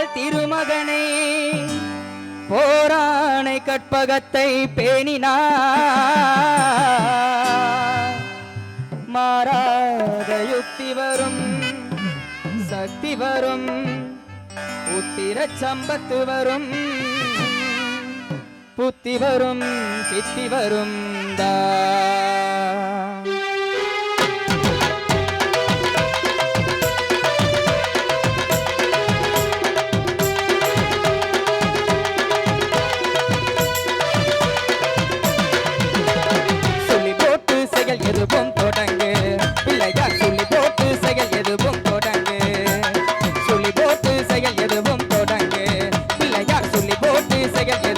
உமையால் திருமகனை. போராணை கற்பகத்தை பேணினா மாறாத யுக்தி வரும் சக்தி வரும் உத்திர சம்பத்து வரும். புத்தி வரும் சித்தி வரும் தா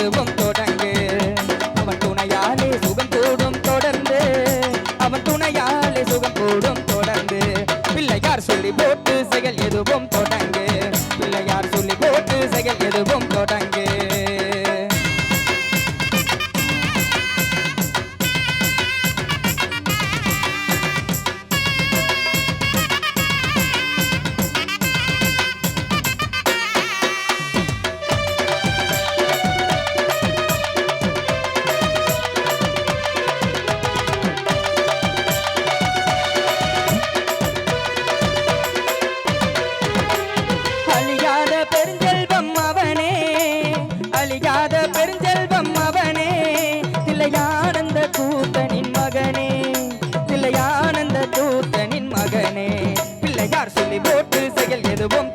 செயல் தொடங்கு. அவன் துணையாலே சுகம் கூடும் தொடர்ந்து. அவன் துணையாலே சுகம் கூடும் தொடர்ந்து. பிள்ளையார் சொல்லி போட்டு செயல் எதுவும் செயல்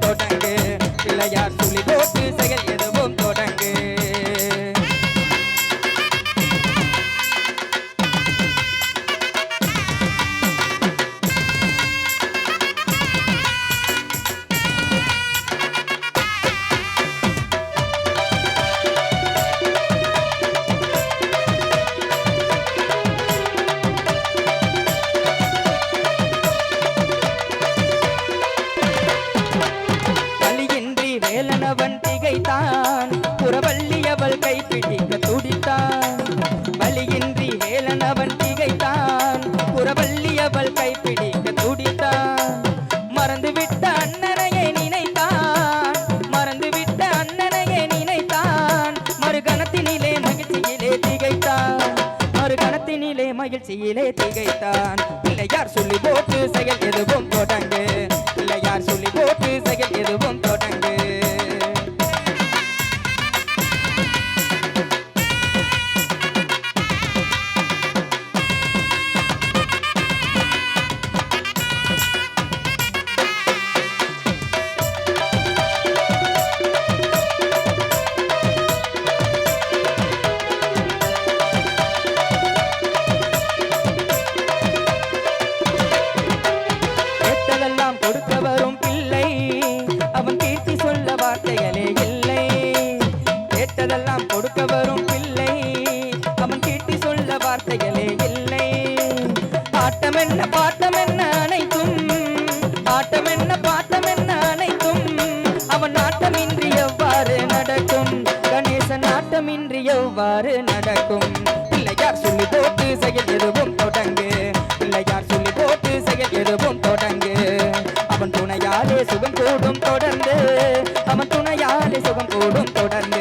திகைத்தான் புறவள்ளி அவள் கைப்பிடிக்க துடித்தான். வலியின்றி வேலனவன் திகைத்தான். புறவள்ளி அவள் கைப்பிடிக்க துடித்தான். மறந்துவிட்ட அண்ணனையை நினைத்தான். மறந்துவிட்ட அண்ணனையை நினைத்தான். மறுகணத்தினிலே மகிழ்ச்சியிலே திகைத்தான். மறுகணத்தினிலே மகிழ்ச்சியிலே திகைத்தான். பிள்ளையார் சொல்லி போட்டு அவன் சொல்ல வார்த்தைகளே இல்லை. ஆட்டம் என்ன பாட்டம் என்ன அனைத்தும் ஆட்டம் என்ன பாட்டம் என்ன அனைத்தும் அவன் ஆட்டமின்றி எவ்வாறு நடக்கும்? கணேசன் ஆட்டமின்றி எவ்வாறு நடக்கும்? பிள்ளையார் சொல்லி போட்டு செயல் எதுவும் தொடங்கு. பிள்ளையார் சொல்லி போட்டு செயல் எதுவும் தொடங்கு. அவன் துணையாலே சுகம் கூடும் தொடர்ந்து அவன் துணையாலே சுகம் கூடும் தொடர்ந்து.